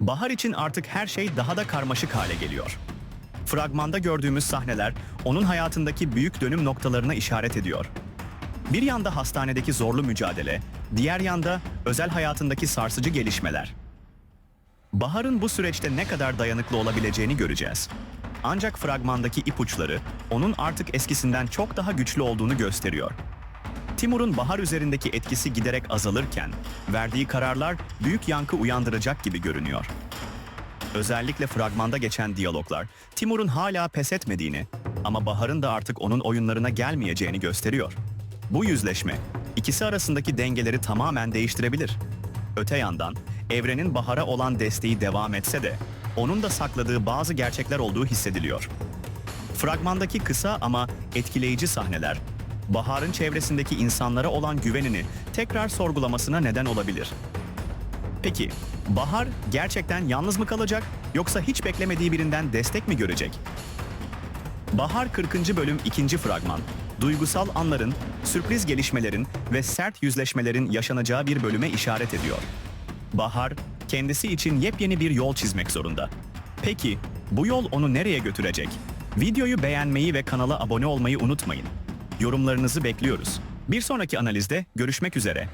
Bahar için artık her şey daha da karmaşık hale geliyor. Fragmanda gördüğümüz sahneler onun hayatındaki büyük dönüm noktalarına işaret ediyor. Bir yanda hastanedeki zorlu mücadele, diğer yanda özel hayatındaki sarsıcı gelişmeler. Bahar'ın bu süreçte ne kadar dayanıklı olabileceğini göreceğiz. Ancak fragmandaki ipuçları onun artık eskisinden çok daha güçlü olduğunu gösteriyor. Timur'un Bahar üzerindeki etkisi giderek azalırken, verdiği kararlar büyük yankı uyandıracak gibi görünüyor. Özellikle fragmanda geçen diyaloglar, Timur'un hala pes etmediğini ama Bahar'ın da artık onun oyunlarına gelmeyeceğini gösteriyor. Bu yüzleşme, ikisi arasındaki dengeleri tamamen değiştirebilir. Öte yandan, evrenin Bahar'a olan desteği devam etse de, onun da sakladığı bazı gerçekler olduğu hissediliyor. Fragmandaki kısa ama etkileyici sahneler, Bahar'ın çevresindeki insanlara olan güvenini tekrar sorgulamasına neden olabilir. Peki, Bahar gerçekten yalnız mı kalacak yoksa hiç beklemediği birinden destek mi görecek? Bahar 40. bölüm 2. fragman, duygusal anların, sürpriz gelişmelerin ve sert yüzleşmelerin yaşanacağı bir bölüme işaret ediyor. Bahar, kendisi için yepyeni bir yol çizmek zorunda. Peki, bu yol onu nereye götürecek? Videoyu beğenmeyi ve kanala abone olmayı unutmayın. Yorumlarınızı bekliyoruz. Bir sonraki analizde görüşmek üzere.